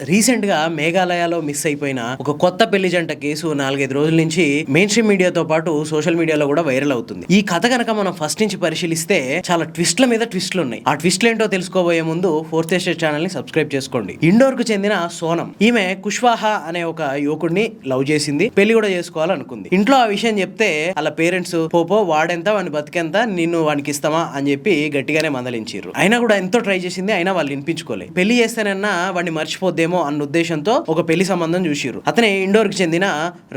రీసెంట్గా మేఘాలయలో మిస్ అయిపోయిన ఒక కొత్త పెళ్ళి జంట కేసు నాలుగైదు రోజుల నుంచి మెయిన్ స్ట్రీమ్ మీడియాతో పాటు సోషల్ మీడియాలో కూడా వైరల్ అవుతుంది. ఈ కథ కనుక మనం ఫస్ట్ నుంచి పరిశీలిస్తే చాలా ట్విస్ట్ల మీద ట్విస్ట్లు ఉన్నాయి. ఆ ట్విస్ట్లు ఏంటో తెలుసుకోబోయే ముందు ఫోర్త్ ఎస్టేట్ ఛానల్ని సబ్స్క్రైబ్ చేసుకోండి. ఇండోర్కు చెందిన సోనం. ఈమె కుష్వాహా అనే ఒక యువకుడిని లవ్ చేసింది. పెళ్ళి కూడా చేసుకోవాలనుకుంది. ఇంట్లో ఆ విషయం చెప్తే వాళ్ళ పేరెంట్స్ పోపో వాడెంత వాడిని బతికెంత నిన్ను వానికి ఇస్తామా? అని చెప్పి గట్టిగానే మందలించారు అయినా కూడా ఎంతో ట్రై చేసింది అయినా వాళ్ళు వినిపించుకోలేదు పెళ్ళి చేస్తేనన్నా వాడిని మర్చిపోద్దేమో అన్న ఉద్దేశంతో ఒక పెళ్ళి సంబంధం చూసిరు అతనే ఇండోర్కి చెందిన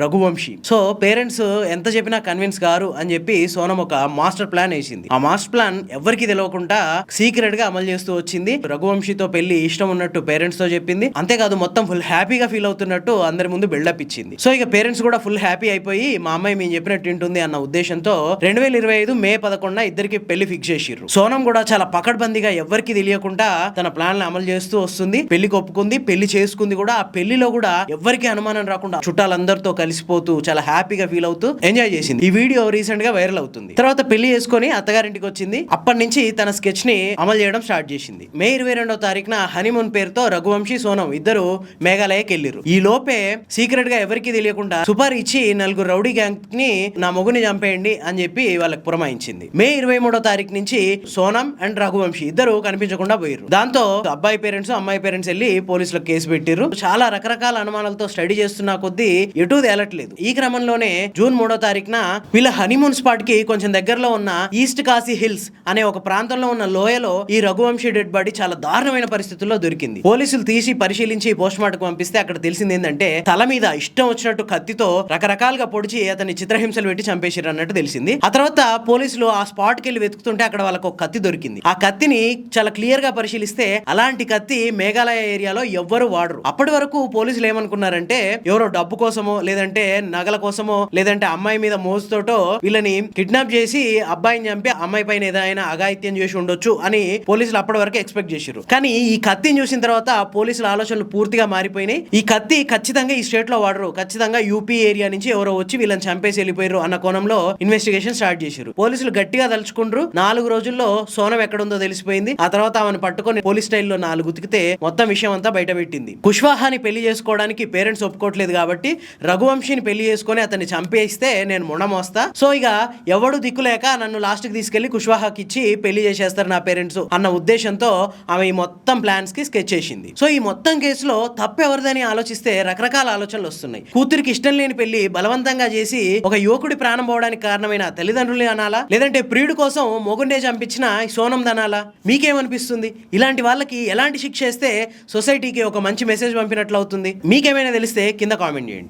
రఘువంశీ. సో పేరెంట్స్ ఎంత చెప్పినా కన్విన్స్ గారు అని చెప్పి సోనం ఒక మాస్టర్ ప్లాన్ వేసింది. ఆ మాస్టర్ ప్లాన్ ఎవరికి తెలియకుండా సీక్రెట్గా అమలు చేస్తూ వచ్చింది. రఘువంశీతో పెళ్ళి ఇష్టం ఉన్నట్టు పేరెంట్స్తో చెప్పింది. అంతేకాదు మొత్తం ఫుల్ హ్యాపీగా ఫీల్ అవుతున్నట్టు అందరి ముందు బిల్డప్ ఇచ్చింది. సో ఇక పేరెంట్స్ కూడా ఫుల్ హ్యాపీ అయిపోయి మా అమ్మాయి మేము చెప్పినట్టు ఉంటుంది అన్న ఉద్దేశంతో రెండు వేల ఇరవై ఐదు మే పదకొండున ఇద్దరికి పెళ్ళి ఫిక్స్ చేసిర్రు. సోనం కూడా చాలా పకడ్బందీగా ఎవరికి తెలియకుండా తన ప్లాన్ అమలు చేస్తూ వస్తుంది. పెళ్ళి ఒప్పుకుంది. పెళ్ళి చేసుకుంది కూడా ఆ పెళ్ళిలో కూడా ఎవరికి అనుమానం రాకుండా చుట్టాలందరితో కలిసిపోతూ చాలా హ్యాపీగా ఫీల్ అవుతూ ఎంజాయ్ చేసింది. ఈ వీడియో రీసెంట్గా వైరల్ అవుతుంది. తర్వాత పెళ్ళి చేసుకుని అత్తగారింటికి వచ్చింది. అప్పటి నుంచి తన స్కెచ్ని అమలు చేయడం స్టార్ట్ చేసింది. మే ఇరవై రెండవ తారీఖున హనీమూన్ పేరుతో రఘువంశీ సోనం ఇద్దరు మేఘాలయకి వెళ్ళిరు ఈ లోపే సీక్రెట్గా ఎవరికి తెలియకుండా సుపార్ ఇచ్చి నలుగురు రౌడీ గ్యాంగ్ని నా మొగుని చంపేయండి అని చెప్పి వాళ్ళకి పురమాయించింది. మే ఇరవై మూడో తారీఖు నుంచి సోనం అండ్ రఘువంశీ ఇద్దరు కనిపించకుండా పోయారు దాంతో అబ్బాయి పేరెంట్స్ అమ్మాయి పేరెంట్స్ వెళ్ళి పోలీసులకు కేసు పెట్టారు చాలా రకరకాల అనుమానాలతో స్టడీ చేస్తున్న కొద్దీ ఎటు తేలట్లేదు. ఈ క్రమంలోనే జూన్ మూడో తారీఖున వీళ్ళ హనీమూన్ స్పాట్కి కొంచెం దగ్గరలో ఉన్న ఈస్ట్ కాశీ హిల్స్ అనే ఒక ప్రాంతంలో ఉన్న లోయలో ఈ రఘువంశీ డెడ్ బాడీ చాలా దారుణమైన పరిస్థితుల్లో దొరికింది. పోలీసులు తీసి పరిశీలించి పోస్ట్ మార్టం పంపిస్తే అక్కడ తెలిసింది ఏంటంటే తల మీద ఇష్టం వచ్చినట్టు కత్తితో రకరకాలుగా పొడిచి అతని చిత్రహింసలు పెట్టి చంపేశారు అన్నట్టు తెలిసింది. ఆ తర్వాత పోలీసులు ఆ స్పాట్కి వెళ్ళి వెతుకుతుంటే అక్కడ వాళ్ళకు ఒక కత్తి దొరికింది. ఆ కత్తిని చాలా క్లియర్గా పరిశీలిస్తే అలాంటి కత్తి మేఘాలయ ఏరియాలో ఎవ్వరు వాడరు. అప్పటి వరకు పోలీసులు ఏమనుకున్నారంటే ఎవరో డబ్బు కోసమో లేదంటే నగల కోసమో లేదంటే అమ్మాయి మీద మోజుతోటో వీళ్ళని కిడ్నాప్ చేసి అబ్బాయిని చంపి అమ్మాయి పైన ఏదైనా అఘాయిత్యం చేసి ఉండొచ్చు అని పోలీసులు అప్పటి వరకు ఎక్స్పెక్ట్ చేశారు కానీ ఈ కత్తిని చూసిన తర్వాత పోలీసుల ఆలోచనలు పూర్తిగా మారిపోయినాయి. ఈ కత్తి ఖచ్చితంగా ఈ స్టేట్లో వాడరు. ఖచ్చితంగా యూపీ ఏరియా నుంచి ఎవరో వచ్చి వీళ్ళని చంపేసి వెళ్ళిపోయారు అన్న కోణంలో ఇన్వెస్టిగేషన్ స్టార్ట్ చేశారు పోలీసులు గట్టిగా తలుచుకుండ్రు. నాలుగు రోజుల్లో సోనం ఎక్కడుందో తెలిసిపోయింది. ఆ తర్వాత ఆమెను పట్టుకొని పోలీస్ స్టైల్లో నాలుగు ఉతికితే మొత్తం విషయం అంతా బయట పెట్టింది. కుష్వాహాని పెళ్ళి చేసుకోవడానికి పేరెంట్స్ ఒప్పుకోవట్లేదు కాబట్టి రఘువంశీని పెళ్ళి చేసుకొని అతన్ని చంపేస్తే నేను మొండమోస్తా సో ఇక ఎవడు దిక్కులేక నన్ను లాస్ట్కి తీసుకెళ్ళి కుష్వాహాకి ఇచ్చి పెళ్ళి చేసేస్తారు నా పేరెంట్స్ అన్న ఉద్దేశంతో ఆమె ఈ మొత్తం ప్లాన్స్కి స్కెచ్ చేసింది. సో ఈ మొత్తం కేసులో తప్పెవరిదని ఆలోచిస్తే రకరకాల ఆలోచనలు వస్తున్నాయి. కూతురికి ఇష్టం లేని పెళ్ళి బలవంతంగా చేసి ఒక యువకుడి ప్రాణం పోవడానికి కారణమైన తల్లిదండ్రులు అనాలా? లేదంటే ప్రియుడి కోసం మొగుండే చంపించిన సోనం దనాలా? మీకేమనిపిస్తుంది? ఇలాంటి వాళ్ళకి ఎలాంటి శిక్ష ఇస్తే సొసైటీకి ఒక మంచి మెసేజ్ పంపినట్లు అవుతుంది మీకేమైనా తెలిస్తే కింద కామెంట్ చేయండి.